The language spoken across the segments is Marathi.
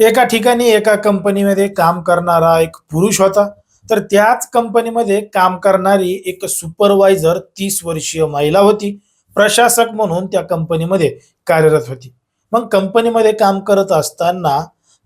एका ठिकाणी एका कंपनीमध्ये काम करणारा एक पुरुष होता. तर त्याच कंपनीमध्ये काम करणारी एक सुपरवायझर तीस वर्षीय महिला होती. प्रशासक म्हणून त्या कंपनीमध्ये कार्यरत होती. मग कंपनीमध्ये काम करत असताना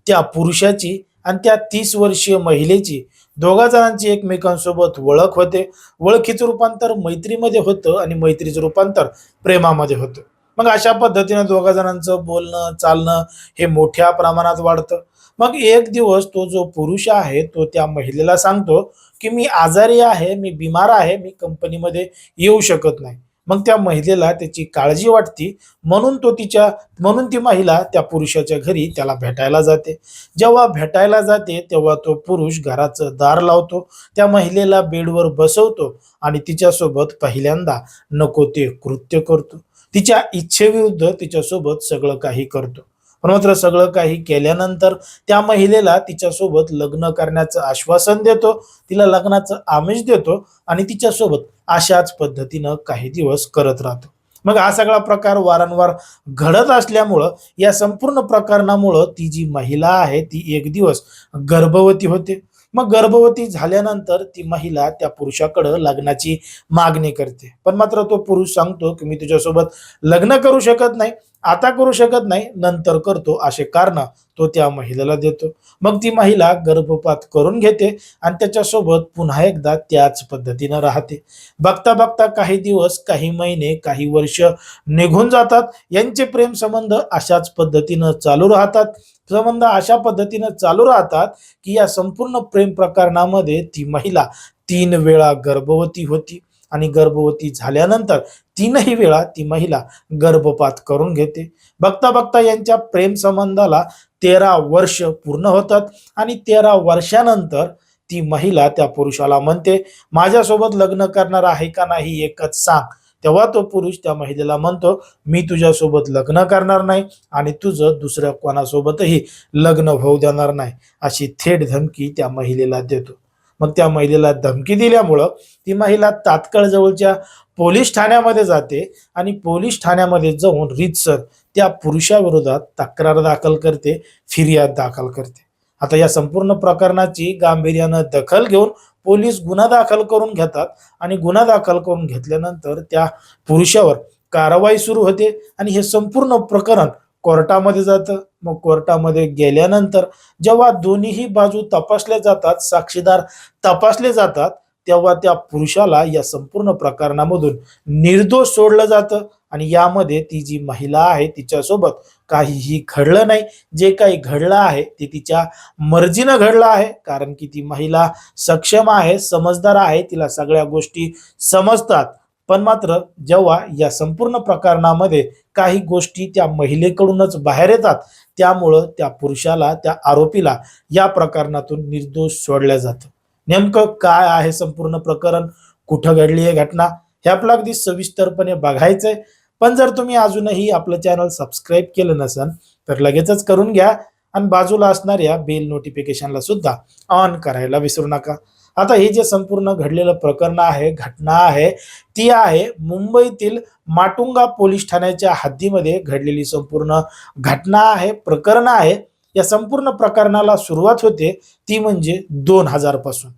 त्या पुरुषाची आणि त्या तीस वर्षीय महिलेची दोघा जणांची एकमेकांसोबत ओळख होते. ओळखीचं रूपांतर मैत्रीमध्ये होतं आणि मैत्रीचं रूपांतर प्रेमामध्ये होतं. मग अशा पद्धतीनं दोघा जणांचं बोलणं चालणं हे मोठ्या प्रमाणात वाढतं. मग एक दिवस तो जो पुरुष आहे तो त्या महिलेला सांगतो की मी आजारी आहे मी बिमार आहे मी कंपनीमध्ये येऊ शकत नाही. मग त्या महिलेला त्याची काळजी वाटती. म्हणून तो तिच्या म्हणून ती महिला त्या पुरुषाच्या घरी त्याला भेटायला जाते. जेव्हा भेटायला जाते तेव्हा तो पुरुष घराचं दार लावतो. त्या महिलेला बेडवर बसवतो आणि तिच्यासोबत पहिल्यांदा नको ते कृत्य करतो. तिच्या इच्छेविरुद्ध तिच्यासोबत सगळं काही करतो. पण मात्र सगळं काही केल्यानंतर त्या महिलेला तिच्यासोबत लग्न करण्याचं आश्वासन देतो. तिला लग्नाचं आमिष देतो आणि तिच्यासोबत अशाच पद्धतीनं काही दिवस करत राहतो. मग हा सगळा प्रकार वारंवार घडत असल्यामुळं या संपूर्ण प्रकरणामुळं ती जी महिला आहे ती एक दिवस गर्भवती होते. मग गर्भवती झाल्यानंतर ती महिला त्या पुरुषाकडं लग्नाची मागणी करते. पण मात्र तो पुरुष सांगतो की मी तुझ्यासोबत लग्न करू शकत नाही. आता करू शकत नाही नंतर करतो. असे कारण तो त्या महिलेला देतो. मग ती महिला गर्भपात करून घेते आणि त्याच्यासोबत पुन्हा एकदा त्याच पद्धतीनं राहते. बघता बघता काही दिवस काही महिने काही वर्ष निघून जातात. यांचे प्रेम संबंध अशाच पद्धतीनं चालू राहतात. संबंध अशा पद्धतीनं चालू राहतात की या संपूर्ण प्रेम प्रकरणामध्ये ती महिला तीन वेळा गर्भवती होती. आणि गर्भवती झाल्यानंतर तीनही वेळा ती महिला गर्भपात करून घेते. बघता बघता यांच्या प्रेम संबंधाला तेरा वर्ष पूर्ण होतात आणि तेरा वर्षानंतर ती महिला त्या पुरुषाला म्हणते माझ्यासोबत लग्न करणार आहे का नाही एकच सांग. तेव्हा तो पुरुष त्या महिलेला म्हणतो मी तुझ्यासोबत लग्न करणार नाही आणि तुझं दुसऱ्या कोणासोबतही लग्न होऊ देणार नाही. अशी थेट धमकी त्या महिलेला देतो. मग त्या महिलेला धमकी दिल्यामुळं ती महिला तात्काळ जवळच्या पोलीस ठाण्यामध्ये जाते आणि पोलीस ठाण्यामध्ये जाऊन रीतसर त्या पुरुषाविरोधात तक्रार दाखल करते फिर्याद दाखल करते. आता या संपूर्ण प्रकरणाची गांभीर्यानं दखल घेऊन पोलीस गुन्हा दाखल करून घेतात आणि गुन्हा दाखल करून घेतल्यानंतर त्या पुरुषावर कारवाई सुरू होते आणि हे संपूर्ण प्रकरण कोर्टामध्ये जातं मग कोर्टामध्ये गेल्यानंतर जेव्हा दोन्हीही बाजू तपासल्या जातात साक्षीदार तपासले जातात तेव्हा त्या पुरुषाला या संपूर्ण प्रकरणामधून निर्दोष सोडलं जातं आणि यामध्ये ती जी महिला आहे तिच्यासोबत काहीही घडलं नाही. जे काही घडलं आहे ते तिच्या मर्जीनं घडलं आहे कारण की ती महिला सक्षम आहे समजदार आहे तिला सगळ्या गोष्टी समजतात. पण मात्र जेव्हा या संपूर्ण प्रकरणामध्ये काही गोष्टी त्या महिलेकडूनच बाहेर येतात त्यामुळं त्या पुरुषाला त्या आरोपीला या प्रकरणातून निर्दोष सोडलं जातं. नेमकं काय आहे संपूर्ण प्रकरण? कुठं घडली आहे घटना? हे आपलं अगदी सविस्तरपणे बघायचंय. पण जर तुम्ही अजूनही आपलं चॅनल सबस्क्राईब केलं नसेल तर लगेचच करून घ्या. आणि बाजूला असणाऱ्या बेल नोटिफिकेशनला सुद्धा ऑन करायला विसरू नका. आता हे जे संपूर्ण घडलेलं प्रकरण आहे घटना आहे ती आहे मुंबईतील माटुंगा पोलीस ठाण्याच्या हद्दीमध्ये घडलेली संपूर्ण घटना आहे प्रकरण आहे. या संपूर्ण प्रकरणाला सुरुवात होते ती म्हणजे दोन हजारपासून.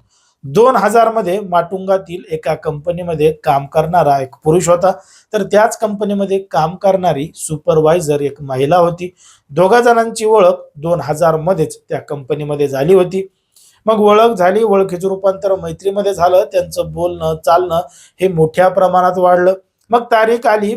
दोन हजारमध्ये माटुंगातील एका कंपनीमध्ये काम करणारा एक पुरुष होता. तर त्याच कंपनीमध्ये काम करणारी सुपरवायझर एक महिला होती. दोघा जणांची ओळख दोन हजार मध्येच त्या कंपनीमध्ये झाली होती. मग ओळख झाली ओळखीचं रूपांतर मैत्रीमध्ये झालं त्यांचं बोलणं चालणं हे मोठ्या प्रमाणात वाढलं. मग तारीख आली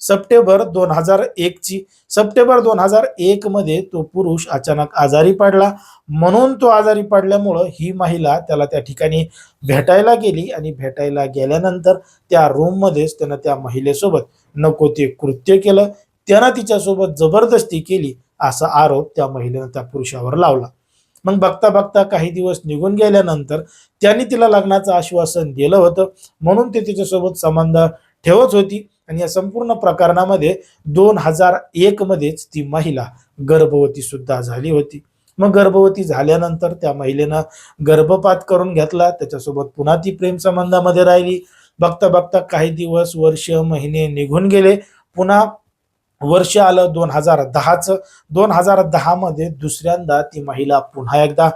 सप्टेंबर दोन हजार एकची सप्टेंबर दोन हजार एक मध्ये तो पुरुष अचानक आजारी पडला. म्हणून तो आजारी पडल्यामुळं ही महिला त्याला त्या ठिकाणी भेटायला गेली आणि भेटायला गेल्यानंतर त्या रूममध्येच त्यानं त्या महिलेसोबत नको ते कृत्य केलं. त्यानं तिच्यासोबत जबरदस्ती केली असा आरोप त्या महिलेनं त्या पुरुषावर लावला. मग बघता बघता काही दिवस निघून गेल्यानंतर त्यांनी तिला लग्नाचं आश्वासन दिलं होतं. म्हणून ते तिच्यासोबत संबंध ठेवत होती. आणि या संपूर्ण प्रकरणामध्ये दोन हजार एक मध्येच ती महिला गर्भवती सुद्धा झाली होती. मग गर्भवती झाल्यानंतर त्या महिलेनं गर्भपात करून घेतला. त्याच्यासोबत पुन्हा ती प्रेम संबंधामध्ये राहिली. बघता बघता काही दिवस वर्ष महिने निघून गेले. पुन्हा वर्ष आलं दोन हजार दहाचं. दोन हजार दहामध्ये दुसऱ्यांदा ती महिला पुन्हा एकदा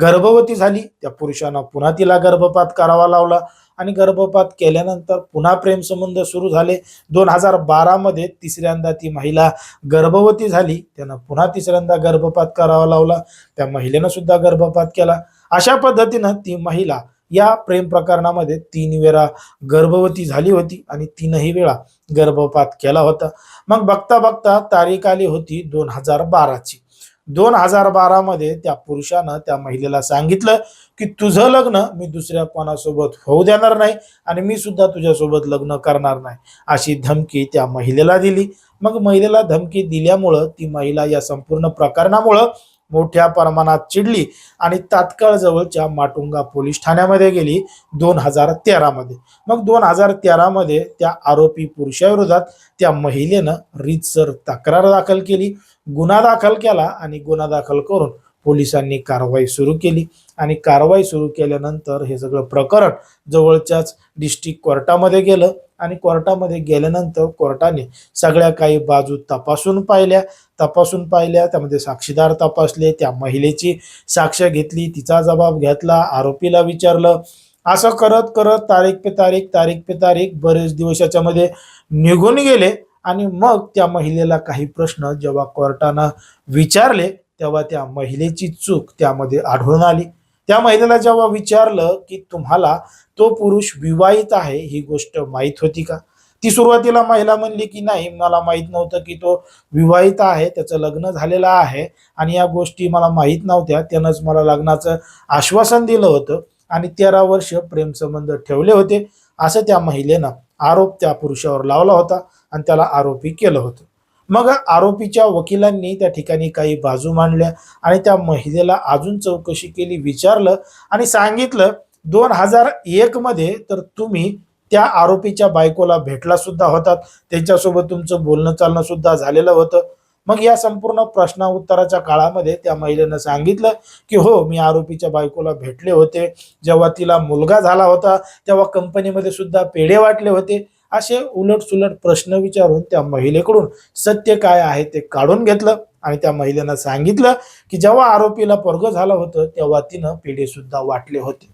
गर्भवती झाली. त्या पुरुषानं पुन्हा तिला गर्भपात करावा लावला आणि गर्भपात केल्यानंतर पुन्हा प्रेमसंबंध सुरू झाले. दोन हजार बारामध्ये तिसऱ्यांदा ती महिला गर्भवती झाली. त्यानं पुन्हा तिसऱ्यांदा गर्भपात करावा लावला. त्या महिलेनं सुद्धा गर्भपात केला. अशा पद्धतीनं ती महिला या प्रेम प्रकरणामध्ये तीन वेळा गर्भवती झाली होती आणि तीनही वेळा गर्भपात केला होता. मग बघता बघता तारीख आली होती दोन हजार बाराची. दोन हजार बारामध्ये त्या पुरुषानं त्या महिलेला सांगितलं की तुझं लग्न मी दुसऱ्या कोणासोबत होऊ देणार नाही आणि मी सुद्धा तुझ्यासोबत लग्न करणार नाही अशी धमकी त्या महिलेला दिली. मग महिलेला धमकी दिल्यामुळं ती महिला या संपूर्ण प्रकरणामुळं मोठ्या प्रमाणात चिडली आणि तात्काळ जवळच्या माटुंगा पोलीस ठाण्यामध्ये गेली दोन हजार तेरामध्ये मग दोन हजार तेरामध्ये त्या आरोपी पुरुषाविरोधात त्या महिलेनं रीतसर तक्रार दाखल केली गुन्हा दाखल केला आणि गुन्हा दाखल करून पोलिसांनी कारवाई सुरू केली. आणि कारवाई सुरू केल्यानंतर हे सगळं प्रकरण जवळच्याच डिस्ट्रिक्ट कोर्टामध्ये गेलं. आणि कोर्टामध्ये गेल्यानंतर कोर्टाने सगळ्या काही बाजू तपासून पाहिल्या. तपासून पाहिल्या त्यामध्ये साक्षीदार तपासले त्या महिलेची साक्ष घेतली तिचा जबाब घेतला आरोपीला विचारलं. असं करत करत तारीख पे तारीख तारीख पे तारीख बरेच दिवस याच्यामध्ये निघून गेले. आणि मग त्या महिलेला काही प्रश्न जेव्हा कोर्टानं विचारले तेव्हा त्या महिलेची चूक त्यामध्ये आढळून आली. त्या महिलेला जेव्हा विचारलं की तुम्हाला तो पुरुष विवाहित आहे ही गोष्ट माहीत होती का? ती सुरुवातीला महिला म्हणली की नाही मला माहीत नव्हतं की तो विवाहित आहे त्याचं लग्न झालेलं आहे आणि या गोष्टी मला माहीत नव्हत्या. त्यानंच मला लग्नाचं आश्वासन दिलं होतं आणि तेरा वर्ष प्रेमसंबंध ठेवले होते असं त्या महिलेनं आरोप त्या पुरुषावर लावला होता आणि त्याला आरोपी केलं होतं. मग आरोपीच्या वकिलांनी त्या ठिकाणी काही बाजू मांडल्या आणि त्या महिलेला अजून चौकशी केली विचारलं आणि सांगितलं दोन हजार एक मध्ये तर तुम्ही त्या आरोपीच्या बायकोला भेटला सुद्धा होतात. त्यांच्यासोबत तुमचं बोलणं चालणं सुद्धा झालेलं होतं. मग या संपूर्ण प्रश्ना उत्तराच्या काळामध्ये त्या महिलेनं सांगितलं की हो मी आरोपीच्या बायकोला भेटले होते. जेव्हा तिला मुलगा झाला होता तेव्हा कंपनीमध्ये सुद्धा पेढे वाटले होते. असे उलटसुलट प्रश्न विचारून त्या महिलेकडून सत्य काय आहे ते काढून घेतलं आणि त्या महिलेनं सांगितलं की जेव्हा आरोपीला पोरग झालं होतं तेव्हा तिनं पेढे सुद्धा वाटले होते.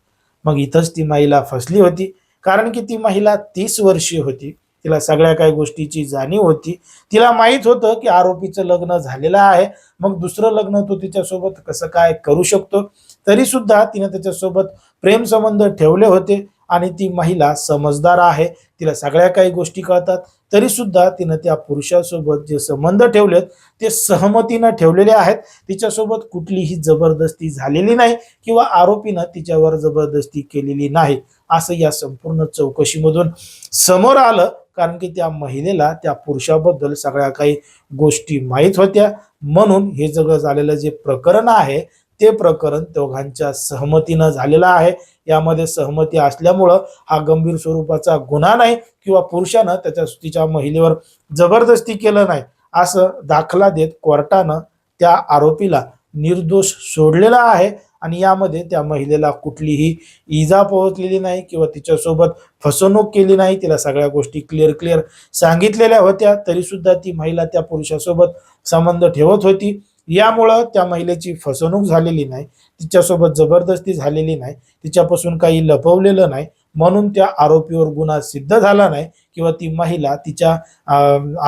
मग इथंच ती महिला फसली होती. कारण की ती महिला तीस वर्षीय होती. तिला सगळ्या काही गोष्टीची जाणीव होती. तिला माहीत होतं की आरोपीचं लग्न झालेलं आहे. मग दुसरं लग्न तो तिच्यासोबत कसं काय करू शकतो? तरी सुद्धा तिने त्याच्यासोबत प्रेमसंबंध ठेवले होते. आणि ती महिला समजदार आहे. तिला सगळ्या काही गोष्टी कळतात. तरी सुद्धा तिनं त्या पुरुषासोबत जे संबंध ठेवलेत ते सहमतीनं ठेवलेले आहेत. तिच्यासोबत कुठलीही जबरदस्ती झालेली नाही किंवा आरोपीनं तिच्यावर जबरदस्ती केलेली नाही. असं या संपूर्ण चौकशीमधून समोर आलं. कारण की त्या महिलेला त्या पुरुषाबद्दल सगळ्या काही गोष्टी माहीत होत्या. म्हणून हे सगळं झालेलं जे प्रकरण आहे ते प्रकरण दोघांच्या सहमतीनं झालेलं आहे. यामध्ये सहमती असल्यामुळं हा गंभीर स्वरूपाचा गुन्हा नाही किंवा पुरुषानं त्याच्या तिच्या महिलेवर जबरदस्ती केलं नाही असं दाखला देत कोर्टानं त्या आरोपीला निर्दोष सोडलेला आहे आणि यामध्ये त्या महिलेला कुठलीही इजा पोहोचलेली नाही किंवा तिच्यासोबत फसवणूक केली नाही. तिला सगळ्या गोष्टी क्लिअर क्लिअर सांगितलेल्या होत्या. तरीसुद्धा ती महिला त्या पुरुषासोबत संबंध ठेवत होती. यामुळं त्या महिलेची फसवणूक झालेली नाही तिच्यासोबत जबरदस्ती झालेली नाही तिच्यापासून काही लपवलेलं नाही म्हणून त्या आरोपीवर गुन्हा सिद्ध झाला नाही किंवा ती महिला तिच्या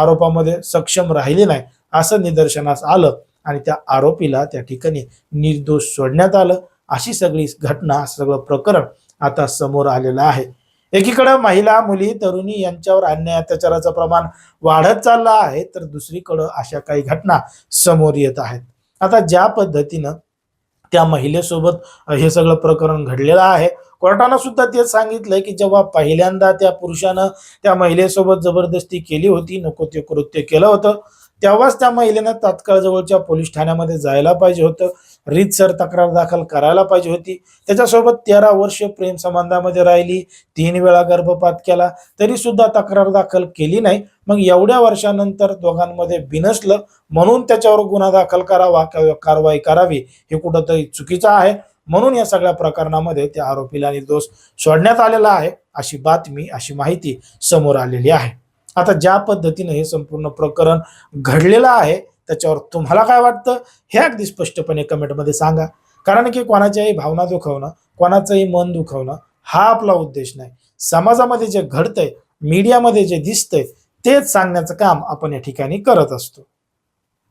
आरोपामध्ये सक्षम राहिली नाही असं निदर्शनास आलं आणि त्या आरोपीला त्या ठिकाणी निर्दोष सोडण्यात आलं. अशी सगळी घटना सगळं प्रकरण आता समोर आलेलं आहे. एकीकडे महिला मुली तरुणी यांच्यावर अन्याय अत्याचाराचं प्रमाण वाढत चाललं आहे तर दुसरीकडं अशा काही घटना समोर येत आहेत. आता ज्या पद्धतीनं त्या महिलेसोबत हे सगळं प्रकरण घडलेलं आहे कोर्टानं सुद्धा तेच सांगितलंय की जेव्हा पहिल्यांदा त्या पुरुषानं त्या महिलेसोबत जबरदस्ती केली होती नको ते कृत्य केलं होतं तेव्हाच त्या महिलेनं तात्काळ जवळच्या पोलीस ठाण्यामध्ये जायला पाहिजे होतं. रीतसर तक्रार दाखल करायला पाहिजे होती. त्याच्यासोबत तेरा वर्ष प्रेम संबंधामध्ये राहिली तीन वेळा गर्भपात केला तरी सुद्धा तक्रार दाखल केली नाही. मग एवढ्या वर्षानंतर दोघांमध्ये बिनसलं म्हणून त्याच्यावर गुन्हा दाखल करावा कारवाई करावी हे कुठंतरी चुकीचं आहे. म्हणून या सगळ्या प्रकरणामध्ये त्या आरोपीला निर्दोष सोडण्यात आलेला आहे अशी बातमी अशी माहिती समोर आलेली आहे. आता ज्या पद्धतीने हे संपूर्ण प्रकरण घडलेलं आहे त्याच्यावर तुम्हाला काय वाटतं हे अगदी स्पष्टपणे कमेंटमध्ये सांगा. कारण की कोणाच्याही भावना दुखवणं कोणाचंही मन दुखवणं हा आपला उद्देश नाही. समाजामध्ये जे घडतंय मीडियामध्ये जे दिसतंय तेच सांगण्याचं काम आपण या ठिकाणी करत असतो.